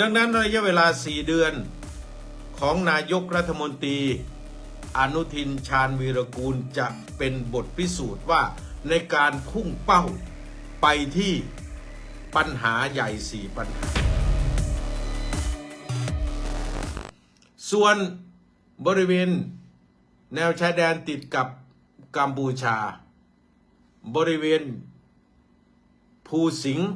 ดังนั้นระยะเวลา 4 เดือนของนายกรัฐมนตรี อนุทินชาญวีรกูลจะเป็นบทพิสูจน์ว่าในการพุ่งเป้าไปที่ปัญหาใหญ่สี่ปัญหา ส่วนบริเวณแนวชายแดนติดกับกัมพูชา บริเวณภูสิงห์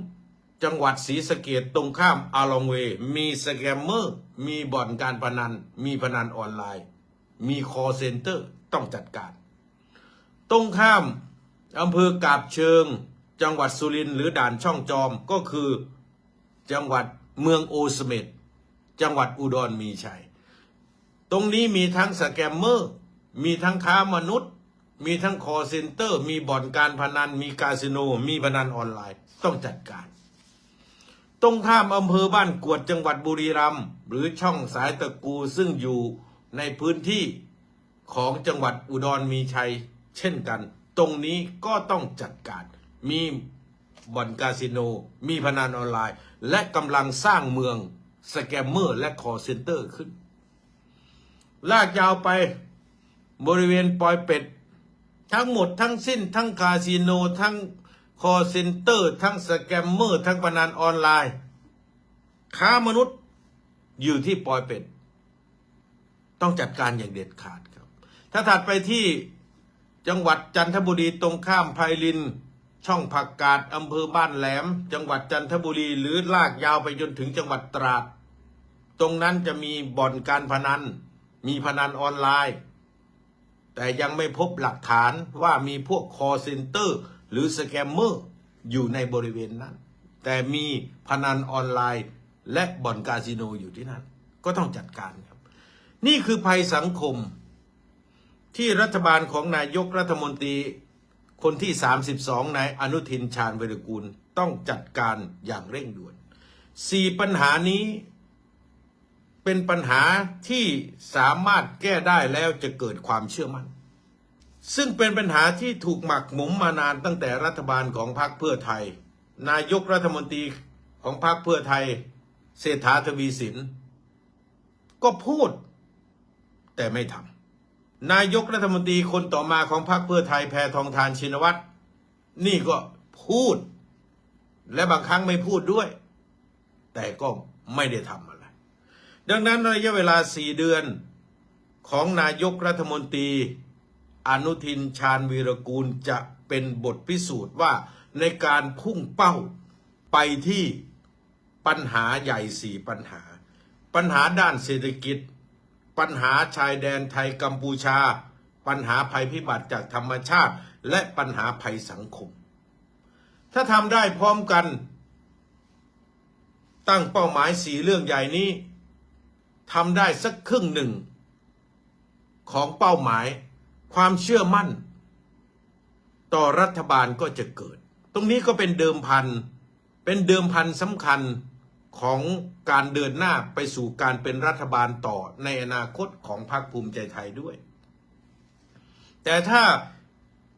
จังหวัดศรีสะเกดตรงข้ามอาลองเว มีสแกมเมอร์ มีบ่อนการพนัน มีพนันออนไลน์ มีคอเซ็นเตอร์ต้องจัดการ ตรงข้ามอำเภอกาบเชิง จังหวัดสุรินทร์หรือด่านช่องจอมก็คือจังหวัดเมืองโอสเมดจังหวัดอุดรมีชัย ตรงนี้มีทั้งสแกมเมอร์ มีทั้งค้ามนุษย์ มีทั้งคอเซ็นเตอร์ มีบ่อนการพนัน มีคาสิโน มีพนันออนไลน์ ต้องจัดการ ตรงข้ามอำเภอบ้านกวดจังหวัดบุรีรัมย์หรือช่องสายตะกูซึ่งอยู่ในพื้นที่ของจังหวัดอุดรมีชัย เช่นกัน ตรงนี้ก็ต้องจัดการ มีบ่อนคาสิโน มีพนันออนไลน์ และกำลังสร้างเมืองสแกมเมอร์และคอเซ็นเตอร์ขึ้น ลากยาวไปบริเวณปอยเป็ด ทั้งหมดทั้งสิ้น ทั้งคาสิโนทั้ง คอเซ็นเตอร์ทั้งสแกมเมอร์ทั้งพนันออนไลน์ ค้ามนุษย์อยู่ที่ปอยเป็ด ต้องจัดการอย่างเด็ดขาดครับ ถ้าถัดไปที่จังหวัดจันทบุรีตรงข้ามไพลิน ช่องผักกาดอำเภอบ้านแหลม จังหวัดจันทบุรีหรือลากยาวไปจนถึงจังหวัดตราด ตรงนั้นจะมีบ่อนการพนัน มีพนันออนไลน์ แต่ยังไม่พบหลักฐานว่ามีพวกคอเซ็นเตอร์ หรือสแกมเมอร์อยู่ในบริเวณนั้น แต่มีพนันออนไลน์และบ่อนคาสิโนอยู่ที่นั่น ก็ต้องจัดการครับ นี่คือภัยสังคมที่รัฐบาลของนายกรัฐมนตรีคนที่ 32 นายอนุทินชาญวิรกูลต้องจัดการอย่างเร่งด่วนสี่ปัญหานี้เป็นปัญหาที่สามารถแก้ได้แล้วจะเกิดความเชื่อมั่น ซึ่งเป็นปัญหาที่ถูกหมักหมมมานานตั้งแต่รัฐบาลของพรรคเพื่อไทย นายกรัฐมนตรีของพรรคเพื่อไทย เศรษฐาทวีสิน ก็พูด แต่ไม่ทำนายกรัฐมนตรีคนต่อมาของพรรคเพื่อไทยแพทองทานชินวัตรนี่ก็พูด และบางครั้งไม่พูดด้วย แต่ก็ไม่ได้ทำอะไร ดังนั้นระยะเวลาสี่เดือนของนายกรัฐมนตรี อนุทินชาญวีรกูลจะเป็นบทพิสูจน์ว่าในการพุ่งเป้าไปที่ปัญหาใหญ่สี่ปัญหา ปัญหาด้านเศรษฐกิจ ปัญหาชายแดนไทยกัมพูชา ปัญหาภัยพิบัติจากธรรมชาติ และปัญหาภัยสังคม ถ้าทำได้พร้อมกัน ตั้งเป้าหมายสีเรื่องใหญ่นี้ทำได้สักครึ่งหนึ่ง ของเป้าหมาย ความเชื่อมั่น ต่อรัฐบาลก็จะเกิด ตรงนี้ก็เป็นเดิมพันเป็นเดิมพันสำคัญของการเดินหน้าไปสู่การเป็นรัฐบาลต่อในอนาคตของพรรคภูมิใจไทยด้วย แต่ถ้า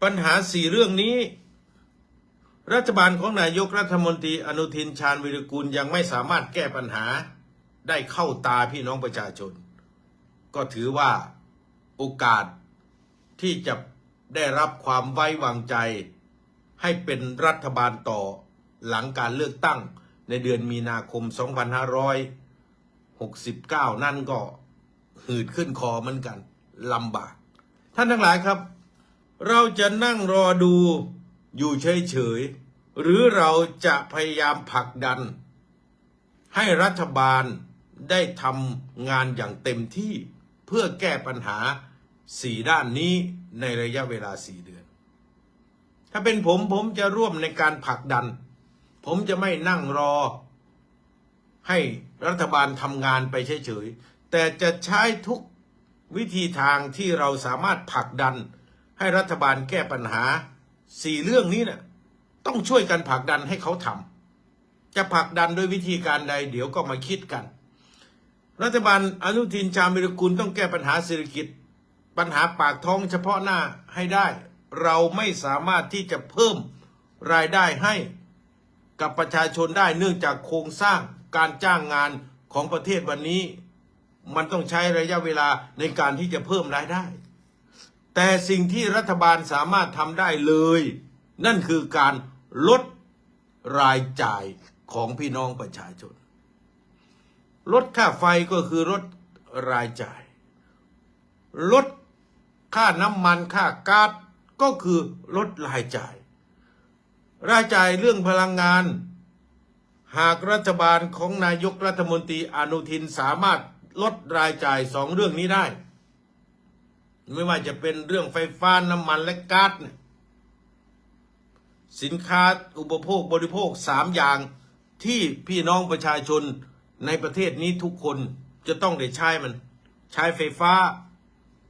ปัญหาสี่เรื่องนี้ รัฐบาลของนายกรัฐมนตรีอนุทินชาญวิรกูลยังไม่สามารถแก้ปัญหาได้เข้าตาพี่น้องประชาชน ก็ถือว่าโอกาส ที่จะได้รับความไว้วางใจ ให้เป็นรัฐบาลต่อหลังการเลือกตั้งในเดือนมีนาคม 2569 นั่นก็หืดขึ้นคอเหมือนกันลำบาก ท่านทั้งหลายครับ เราจะนั่งรอดูอยู่เฉยๆ หรือเราจะพยายามผลักดัน ให้รัฐบาลได้ทำงานอย่างเต็มที่เพื่อแก้ปัญหา สี่ด้านนี้ในระยะเวลาสี่เดือน ถ้าเป็นผมผมจะร่วมในการผลักดัน ผมจะไม่นั่งรอ ให้รัฐบาลทำงานไปเฉยๆ แต่จะใช้ทุกวิธีทางที่เราสามารถผลักดัน ให้รัฐบาลแก้ปัญหาสี่เรื่องนี้เนะ่ยต้องช่วยกันผลักดันให้เขาทำจะผลักดันด้วยวิธีการใด เดี๋ยวก็มาคิดกัน รัฐบาลอนุทินชาญวิรกุลต้องแก้ปัญหาเศรษฐกิจ ปัญหาปากท้องเฉพาะหน้าให้ได้ เราไม่สามารถที่จะเพิ่มรายได้ให้กับประชาชนได้เนื่องจากโครงสร้างการจ้างงานของประเทศวันนี้ มันต้องใช้ระยะเวลาในการที่จะเพิ่มรายได้ แต่สิ่งที่รัฐบาลสามารถทำได้เลย นั่นคือการลดรายจ่ายของพี่น้องประชาชน ลดค่าไฟก็คือลดรายจ่าย ลด ค่าน้ำมันค่าก๊าซก็คือลดรายจ่าย รายจ่ายเรื่องพลังงาน หากรัฐบาลของนายกรัฐมนตรีอนุทินสามารถลดรายจ่ายสองเรื่องนี้ได้ ไม่ว่าจะเป็นเรื่องไฟฟ้าน้ำมันและก๊าซสินค้าอุปโภคบริโภคสามอย่างที่พี่น้องประชาชนในประเทศนี้ทุกคนจะต้องได้ใช้มัน ใช้ไฟฟ้า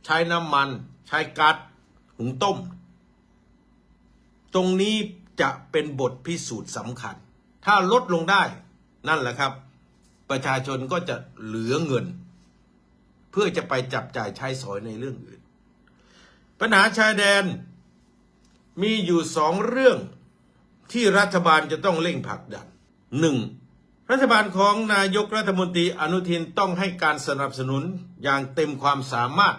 ใช้น้ำมัน ใช้ก๊าซหุงต้ม ตรงนี้จะเป็นบทพิสูจน์สำคัญ ถ้าลดลงได้นั่นแหละครับ ประชาชนก็จะเหลือเงิน เพื่อจะไปจับจ่ายใช้สอยในเรื่องอื่น ปัญหาชายแดนมีอยู่สองเรื่องที่รัฐบาลจะต้องเร่งผลักดันหนึ่งรัฐบาลของนายกรัฐมนตรีอนุทินต้องให้การสนับสนุนอย่างเต็มความสามารถ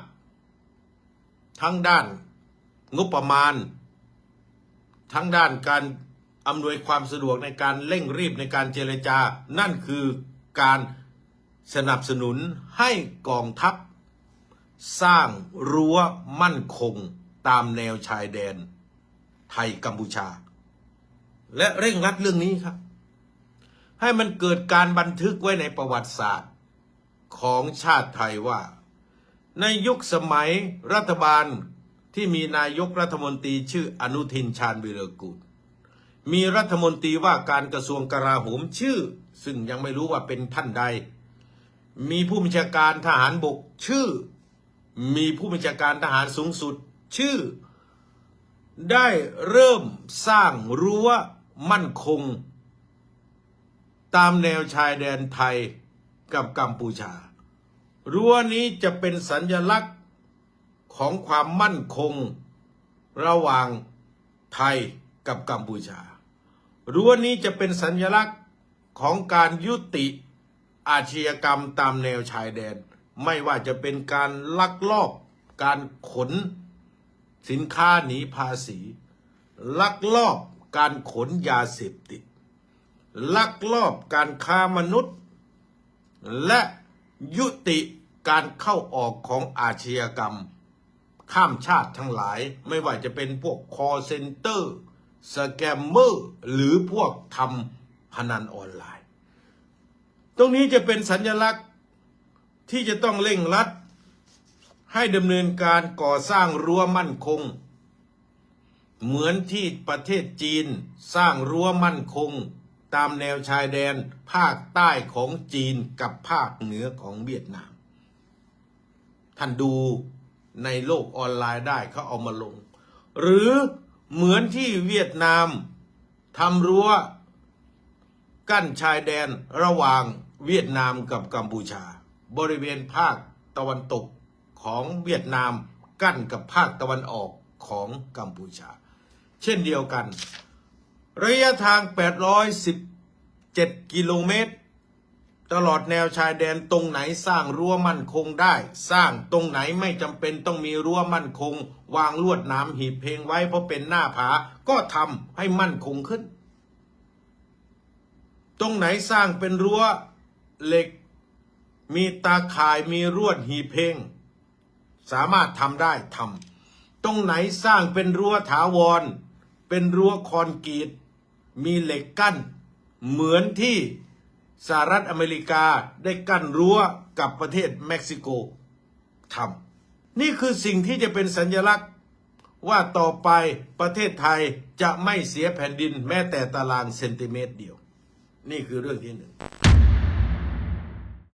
ทั้งด้านงบประมาณ ทั้งด้านการอำนวยความสะดวกในการเร่งรีบในการเจรจา นั่นคือการสนับสนุนให้กองทัพ สร้างรั้วมั่นคงตามแนวชายแดน ไทยกัมพูชา และเร่งรัดเรื่องนี้ครับ ให้มันเกิดการบันทึกไว้ในประวัติศาสตร์ของชาติไทยว่า ในยุคสมัยรัฐบาลที่มีนายกรัฐมนตรีชื่ออนุทินชาญวิรกูลมีรัฐมนตรีว่าการกระทรวงกลาโหมชื่อ ซึ่งยังไม่รู้ว่าเป็นท่านใด มีผู้บัญชาการทหารบกชื่อ มีผู้บัญชาการทหารสูงสุดชื่อ ได้เริ่มสร้างรั้วมั่นคง ตามแนวชายแดนไทยกับกัมพูชา รั้วนี้จะเป็นสัญลักษณ์ของความมั่นคงระหว่างไทยกับกัมพูชา รั้วนี้จะเป็นสัญลักษณ์ของการยุติอาชญากรรมตามแนวชายแดน ไม่ว่าจะเป็นการลักลอบ การขน สินค้าหนีภาษี ลักลอบการขนยาเสพติด ลักลอบการค้ามนุษย์ และ ยุติการเข้าออกของอาชญากรรม ข้ามชาติทั้งหลายไม่ว่าจะเป็นพวกคอเซนเตอร์ สแกมเมอร์ หรือพวกทำพนันออนไลน์ ตรงนี้จะเป็นสัญลักษณ์ที่จะต้องเร่งรัด ให้ดำเนินการก่อสร้างรั้วมั่นคง เหมือนที่ประเทศจีนสร้างรั้วมั่นคง ตามแนวชายแดนภาคใต้ของจีนกับภาคเหนือของเวียดนาม ท่านดูในโลกออนไลน์ได้เขาเอามาลง หรือเหมือนที่เวียดนามทำรั้ว กั้นชายแดนระหว่างเวียดนามกับกัมพูชา บริเวณภาคตะวันตกของเวียดนามกั้นกับภาคตะวันออกของกัมพูชา เช่นเดียวกัน ระยะทาง 817 กิโลเมตร ตลอดแนวชายแดนตรงไหนสร้างรั้วมั่นคงได้ สร้างตรงไหนไม่จำเป็นต้องมีรั้วมั่นคง วางลวดหน้ำหีบเพลงไว้เพราะเป็นหน้าผาก็ทำให้มั่นคงขึ้น ตรงไหนสร้างเป็นรั้วเหล็ก มีตาข่ายมีรวดหีบเพลง สามารถทำได้ทำตรงไหนสร้างเป็นรั้วถาวร เป็นรั้วคอนกรีต มีเหล็กกั้น เหมือนที่สหรัฐอเมริกาได้กั้นรั้วกับประเทศเม็กซิโกทำนี่คือสิ่งที่จะเป็นสัญลักษณ์ว่าต่อไปประเทศไทยจะไม่เสียแผ่นดินแม้แต่ตารางเซนติเมตรเดียว นี่คือเรื่องที่หนึ่ง